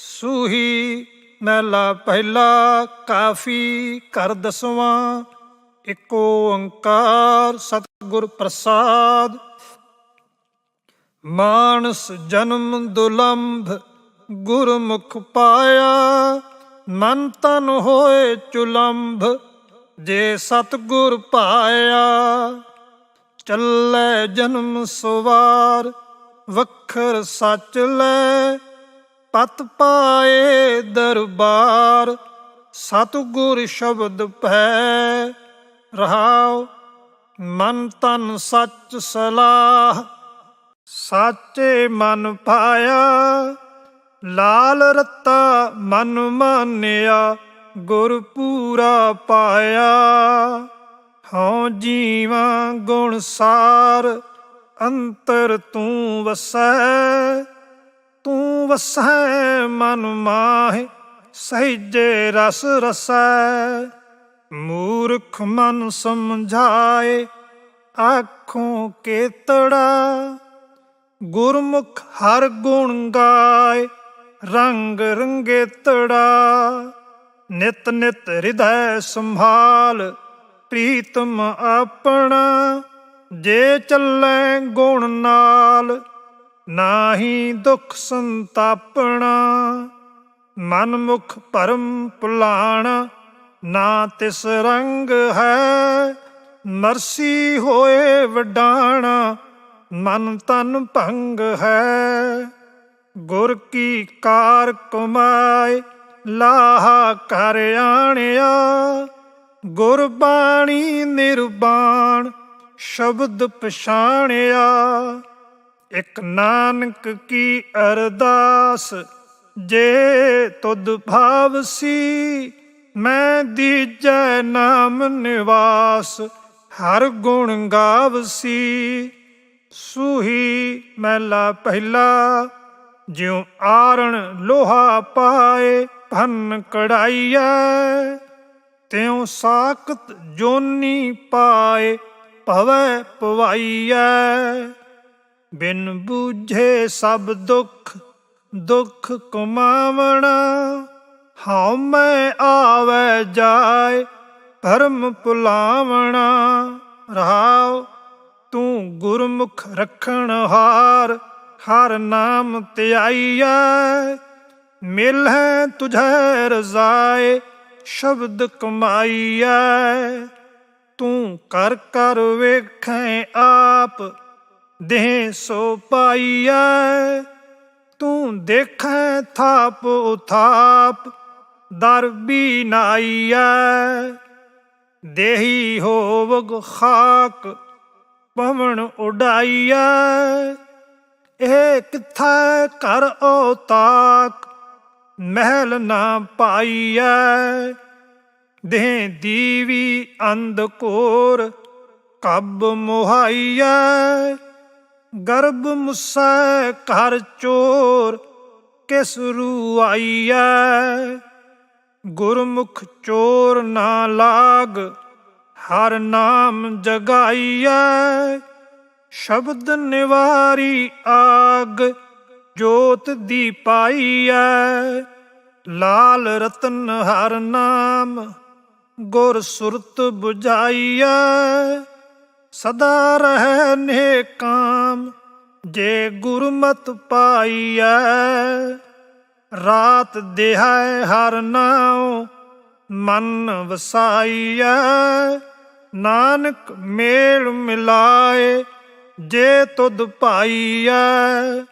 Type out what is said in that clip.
ਸੂਹੀ ਮਹਿਲਾ ਪਹਿਲਾ ਕਾਫੀ ਕਰ ਦਸਵਾਂ, ਇੱਕ ਓੰਕਾਰ ਸਤਿਗੁਰ ਪ੍ਰਸਾਦ। ਮਾਨਸ ਜਨਮ ਦੁਲੰਭ, ਗੁਰਮੁਖ ਪਾਇਆ, ਮਨ ਤਨ ਹੋਏ ਚੁਲੰਭ, ਜੇ ਸਤਿਗੁਰ ਪਾਇਆ। ਚੱਲੇ ਜਨਮ ਸਵਾਰ, ਵਖਰ ਸੱਚ ਲੈ ਪਤ ਪਾਏ ਦਰਬਾਰ, ਸਤਿਗੁਰ ਸ਼ਬਦ ਪੈ ਰਹਾਉ, ਮਨ ਤਨ ਸੱਚ ਸਲਾਹ, ਸਾਚੇ ਮਨ ਪਾਇਆ, ਲਾਲ ਰੱਤਾ ਮਨ ਮਾਨਿਆ, ਗੁਰ ਪੂਰਾ ਪਾਇਆ। ਹਉ ਜੀਵਾ ਗੁਣ ਸਾਰ, ਅੰਤਰ ਤੂੰ ਵਸੈ। ਤੂੰ ਵਸੈ, ਮਨ ਮਾਹਿ ਸਹਿਜੇ ਰਸ ਰਸੈ। ਮੂਰਖ ਮਨ ਸਮਝਾਏ, ਆਖੋਂ ਕੇਤੜਾ। ਗੁਰਮੁਖ ਹਰ ਗੁਣ ਗਾਏ, ਰੰਗ ਰੰਗੇ ਤੜਾ ਨਿਤ ਨਿਤ ਹਿਰਦੈ ਸੰਭਾਲ, ਪ੍ਰੀਤਮ ਆਪਣਾ। ਜੇ ਚੱਲੈ ਗੁਣ ਨਾਲ ਨਾਹੀ ਦੁਖ ਸੰਤਾਪਣਾ, ਮਨ ਮੁਖ ਭਰਮ ਭੁਲਾਣਾ, ਨਾ ਤਿਸ ਰੰਗ ਹੈ, ਮਰਸੀ ਹੋਏ ਵਡਾਣਾ, ਮਨ ਤਨ ਭੰਗ ਹੈ। ਗੁਰ ਕੀ ਕਾਰ ਕਮਾਏ ਲਾਹਾ ਕਰ ਆਣਿਆ ਗੁਰਬਾਣੀ ਨਿਰਬਾਣ, ਸ਼ਬਦ ਪਛਾਣਿਆ। ਇਕ ਨਾਨਕ ਕੀ ਅਰਦਾਸ? ਜੇ ਤੁਧ ਭਾਵ ਸੀ, ਮੈਂ ਦੀਜੈ ਨਾਮ ਨਿਵਾਸ। ਹਰ ਗੁਣ ਗਾਵਸੀ ਸੂਹੀ ਮਹਿਲਾ ਪਹਿਲਾ। ਜਿਉ ਆਰਣ ਲੋਹਾ ਪਾਏ, ਭੰਨ ਕੜਾਈਐ। ਤਿਉ ਸਾਖਤ ਜੋਨੀ ਪਾਏ, ਭਵੈ ਪਵਾਈਐ। ਬਿਨ ਬੂਝੇ ਸਭ ਦੁੱਖ ਦੁੱਖ ਕਮਾਵਣਾ। ਹਉ ਮੈਂ ਆਵੈ ਜਾਏ ਭਰਮ ਭੁਲਾਵਣਾ। ਰਹਾਉ ਤੂੰ ਗੁਰਮੁਖ ਰਖਣ ਹਾਰ, ਹਰ ਨਾਮ ਧਿਆਈਐ ਮਿਲ ਹੈ ਤੁਝੈ ਰਜ਼ਾਏ, ਸ਼ਬਦ ਕਮਾਈਐ। ਤੂੰ ਕਰ ਕਰ ਵੇਖੈ ਆਪ ਦੇਹ ਸੋ ਪਾਈਐ, ਤੂੰ ਦੇਖੈ ਥਾਪ ਉਥਾਪ, ਦਰ ਵੀ ਨਾਈਐ। ਦੇਹੀ ਹੋਵਗ ਖਾਕ, ਪਵਨ ਉਡਾਈਐ। ਇਹ ਕਿਥੈ ਕਰ ਓ ਤਾਕ ਮਹਿਲ ਨਾ ਪਾਈਐ। ਦੇਹ ਦੀਵੀ ਅੰਧ ਅੰਧਕੋਰ ਕਬ ਮੁਹਾਈਐ। ਗਰਭ ਮੁਸੈ ਘਰ ਚੋਰ, ਕਿਸ ਰੂ ਆਈਐ? ਗੁਰਮੁਖ ਚੋਰ ਨਾ ਲਾਗ, ਹਰ ਨਾਮ ਜਗਾਈਐ। ਸ਼ਬਦ ਨਿਵਾਰੀ ਆਗ, ਜੋਤ ਦੀ ਪਾਈਐ। ਲਾਲ ਰਤਨ ਹਰ ਨਾਮ, ਗੁਰ ਸੁਰਤ 부ਝਾਈਐ ਸਦਾ ਰਹਿ ਨੇ ਕਾਮ ਜੇ ਗੁਰਮਤ ਪਾਈਐ। ਰਾਤ ਦਿਹਾਇ ਹਰ ਨਾਉ, ਮਨ ਵਸਾਈਐ। ਨਾਨਕ ਮੇਲ ਮਿਲਾਏ, ਜੇ ਤੁਧ ਪਾਈਐ।